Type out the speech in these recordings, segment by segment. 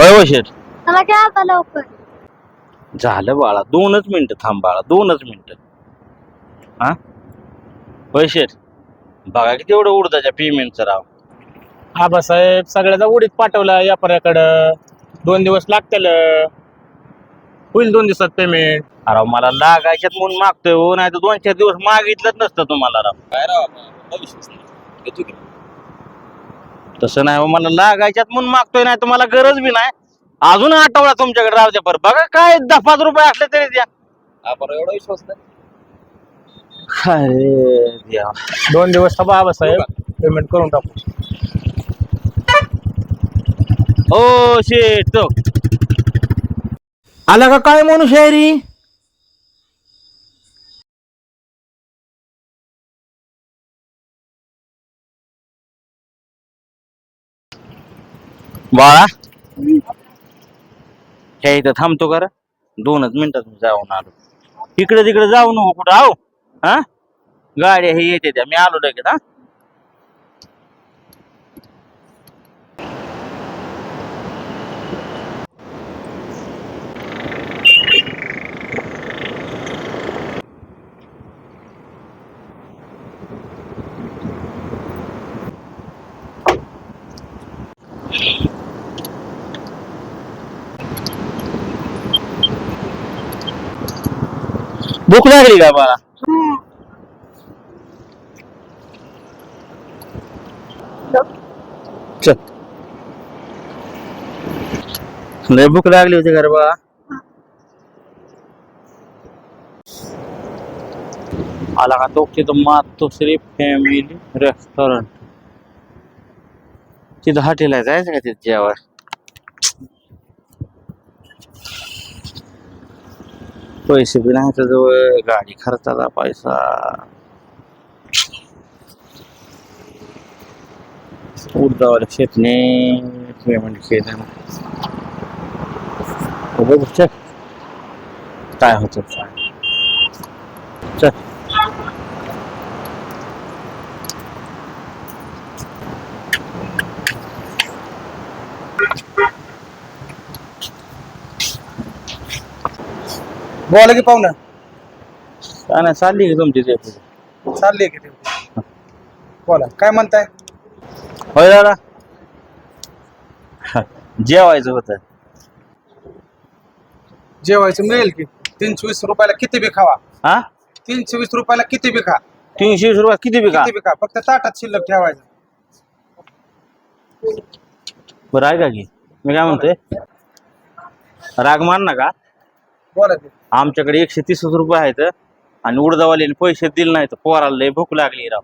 होय हो शेठ. मला काय आता लवकर. झालं बाळा दोनच मिनिटं थांब बाळा दोनच मिनिटं. हा? होय शेठ. बघा किती एवढं उडदाच्या पेमेंटचं राव. आबासाहेब सगळ्याचा उडीत पाठवला व्यापाऱ्याकडं दोन दिवस लागतील. होईल दोन दिवसात पेमेंट अरे मला लागायच्यात म्हणून मागतोय हो नाही तर दोन चार दिवस मागितलंच नसतं तुम्हाला राव. काय राव घेतो की तसं नाही हो मला लागायच्यात म्हणून मागतोय नाही तर मला गरज बी नाही. अजून आठवडा तुमच्याकडे राहू द्या बरं. बघा काय दहा पाच रुपये असले तरी द्या. आपण एवढा विश्वास नाही. अरे देवा. दोन दिवस थांबा आबासाहेब पेमेंट करून टाकू. ओ शेठ तो आला का काय म्हणू शायरी? बाळा? हे इथं थांबतो का रे? दोनच मिनिटात मी जाऊन आलो. इकडे तिकडे जाऊ नको कुठं आहो. हा? गाड्या हे येते त्या. मी आलो लगेच हा? भूक लागली का मला? चल. लय भूक लागली होती गरबा आला का तो? तिथं मातोश्री फॅमिली रेस्टॉरंट तिथं हॉटेल आहे जायचं का तिथं जेवायला? पैसे बी नाही जवळ गाडी खर्चाचा पैसा. उडदावाला शेतने पेमेंट केलं. हो, बघू चल. काय होतं काय. चल. बोला की पाहुणं. काय नाही चालली की तुमची ते चालली की ते. बोला काय म्हणताय? होय दादा. जेवायचं होतं. जेवायचं मिळेल की? तीनशे वीस रुपयाला किती बी खावा. हा? तीनशे वीस रुपयाला किती बी खा. तीनशे वीस रुपयात किती बी का किती बी खा. फक्त ताटात शिल्लक ठेवायचं. बरं आहे का. की मी काय म्हणतोय? राग मान ना का बोला की. आमच्याकडे एकशे तीस रुपये आहेत आणि उडदावाल्याने पैसे दिले नाहीत. पोराला लय भूक लागली राव.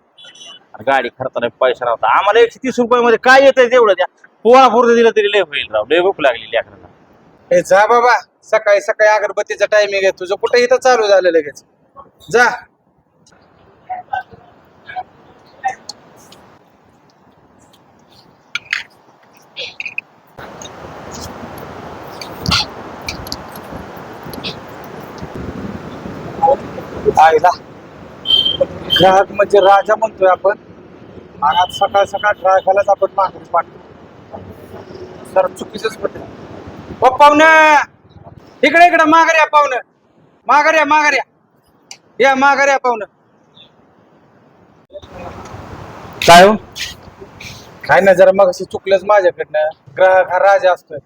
आणि गाडी खर्चाला पैसा राहता आम्हाला एकशे तीस रुपयामध्ये काय येतंय तेवढं द्या. पोळा पुरतं दिलं तरी लय होईल राव. लय भूक लागली लेकराला. ए जा बाबा. सकाळी सकाळी अगरबत्तीचा टायमिंग आहे तुझं कुठे इथं चालू झालं लगेच? जा. आईला. ग्राहक म्हणजे राजा म्हणतोय आपण. आणि आज सकाळ सकाळ ग्राहकालाच आपण मागणी पाठवतो सर चुकीचंच पटेल हो पाहुणं! इकडे इकडे माघार या पाहुणं. माघार या माघार या. या माघार या पाहुणं. काय हो? काय ना जरा मग चुकलंच माझ्याकडनं. ग्राहक हा राजा असतोय.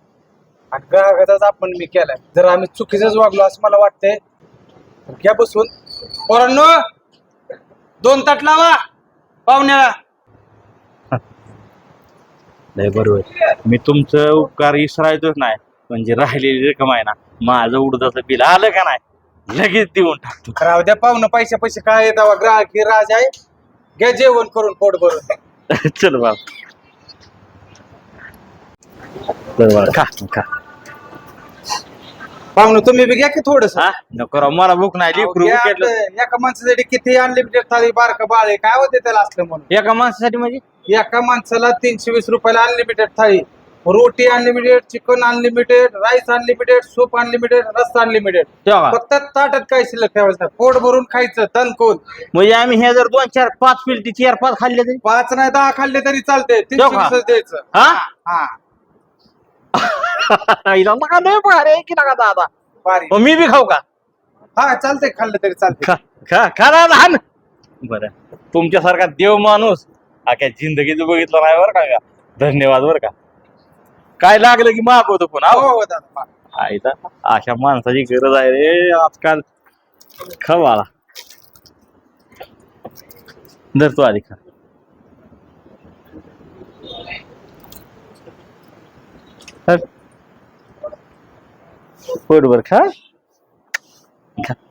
आणि ग्राहकाचाच आपण मी केलाय. जर आम्ही चुकीचंच वागलो असं मला वाटतंय. घ्या बसून. पोरांनो दोन ताट लावा पाहुण्याला. लय बरोबर. मी तुमचं उपकार विसरायचोच नाही. म्हणजे राहिलेली रक्कम आहे ना माझं उडदाचं बिल आलं का नाही लगेच देऊन टाकतो. राहू द्या पाहुणं पैसे पैसे काय येतात ग्राहक हे राजा आहे. घ्या जेवण करून पोट भरून. चल बाब. चल बाळ खा खा. पाहुणं तुम्ही बी घ्या की थोडस. हा? नको राव मला भूक नाही लेकरू. एका माणसासाठी किती अनलिमिटेड थाळी बारक बाळ आहे? काय होते त्याला असलं म्हणून? एका माणसासाठी म्हणजे? एका माणसाला तीनशे वीस रुपयाला अनलिमिटेड थाळी. रोटी unlimited chicken unlimited rice unlimited soup unlimited रस्सा अनलिमिटेड तेव्हा? फक्त ताटात काय शिल्लक ठेवायचं? नाही. पोट भरून खायचं तणकून म्हणजे आम्ही हे जर दोन चार पाच पिलटी चार पाच खाल्ले तरी? पाच नाही दहा खाल्ले तरी चालते तीनशे का? वीसच द्यायचं. हा? हा. हिला नका लय भारी आहे की नका दादा? भारी. मग मी बी खाऊ का? हा चालतंय खाल्लं तरी चालतंय. खा खा खा ना लहान. बरं. तुमच्यासारखा देव माणूस अख्या जिंदगीत बघितलं नाही बरं का? धन्यवाद बरं का? काय लागलं की मागवतो पण हो हो दादा आईचा अशा माणसाची गरज आहे रे आजकाल. खवाला धरतो आधी खा. खा. खा.